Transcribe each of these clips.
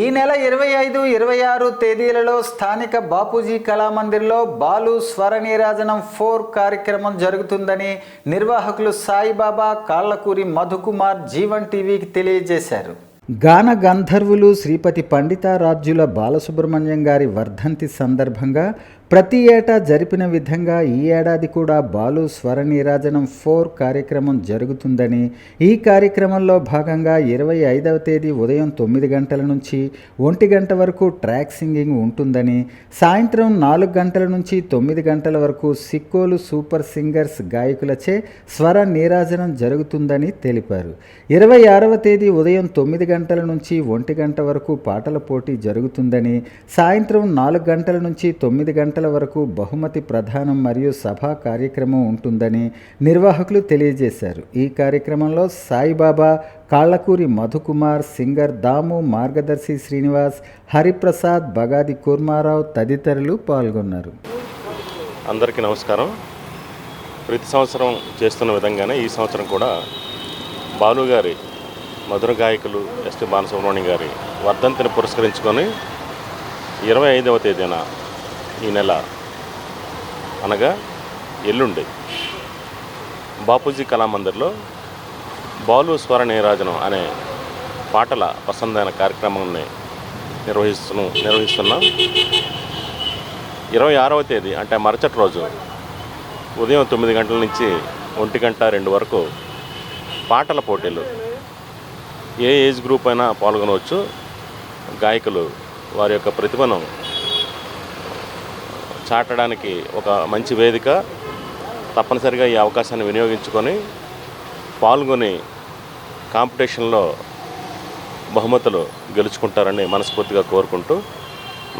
ఈ నెల ఇరవై ఐదు ఇరవై ఆరు తేదీలలో స్థానిక బాపూజీ కళామందిర్లో బాలు స్వర నీరాజనం ఫోర్ కార్యక్రమం జరుగుతుందని నిర్వాహకులు సాయిబాబా కాళ్ళకూరి మధుకుమార్ జీవన్ టీవీకి తెలియజేశారు. గాన గంధర్వులు శ్రీపతి పండితారాజ్యుల బాలసుబ్రహ్మణ్యం గారి వర్ధంతి సందర్భంగా ప్రతి ఏటా జరిపిన విధంగా ఈ ఏడాది కూడా బాలు స్వర నీరాజనం ఫోర్ కార్యక్రమం జరుగుతుందని ఈ కార్యక్రమంలో భాగంగా ఇరవై ఐదవ తేదీ ఉదయం తొమ్మిది గంటల నుంచి ఒంటి గంట వరకు ట్రాక్ సింగింగ్ ఉంటుందని సాయంత్రం నాలుగు గంటల నుంచి తొమ్మిది గంటల వరకు సిక్కోలు సూపర్ సింగర్స్ గాయకులచే స్వర నీరాజనం జరుగుతుందని తెలిపారు. ఇరవై ఆరవ తేదీ ఉదయం తొమ్మిది గంటల నుంచి ఒంటి గంట వరకు పాటల పోటీ జరుగుతుందని సాయంత్రం నాలుగు గంటల నుంచి తొమ్మిది గంటల వరకు బహుమతి ప్రధానం మరియు సభా కార్యక్రమం ఉంటుందని నిర్వాహకులు తెలియజేశారు. ఈ కార్యక్రమంలో సాయిబాబా కాళ్ళకూరి మధుకుమార్ సింగర్ దాము మార్గదర్శి శ్రీనివాస్ హరిప్రసాద్ బగాది కుర్మారావు తదితరులు పాల్గొన్నారు. అందరికీ నమస్కారం. ప్రతి సంవత్సరం చేస్తున్న విధంగానే ఈ సంవత్సరం కూడా బాలు గారి మధుర గాయకులు ఎస్టీ బాలసుబ్రహ్మణ్యం గారి వర్ధంతిని పురస్కరించుకొని ఇరవై ఐదవ తేదీన ఈ నెల అనగా ఎల్లుండి బాపూజీ కళామందిర్లో బాలు స్వర నీరాజనం అనే పాటల పసందైన కార్యక్రమాన్ని నిర్వహిస్తు నిర్వహిస్తున్నాం ఇరవై ఆరవ తేదీ అంటే మరుసటి రోజు ఉదయం తొమ్మిది గంటల నుంచి ఒంటి గంట రెండు వరకు పాటల పోటీలు. ఏ ఏజ్ గ్రూప్ అయినా పాల్గొనవచ్చు. గాయకులు వారి యొక్క ప్రతిభను చాటడానికి ఒక మంచి వేదిక తప్పనిసరిగా ఈ అవకాశాన్ని వినియోగించుకొని పాల్గొని కాంపిటీషన్లో బహుమతులు గెలుచుకుంటారని మనస్ఫూర్తిగా కోరుకుంటూ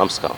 నమస్కారం.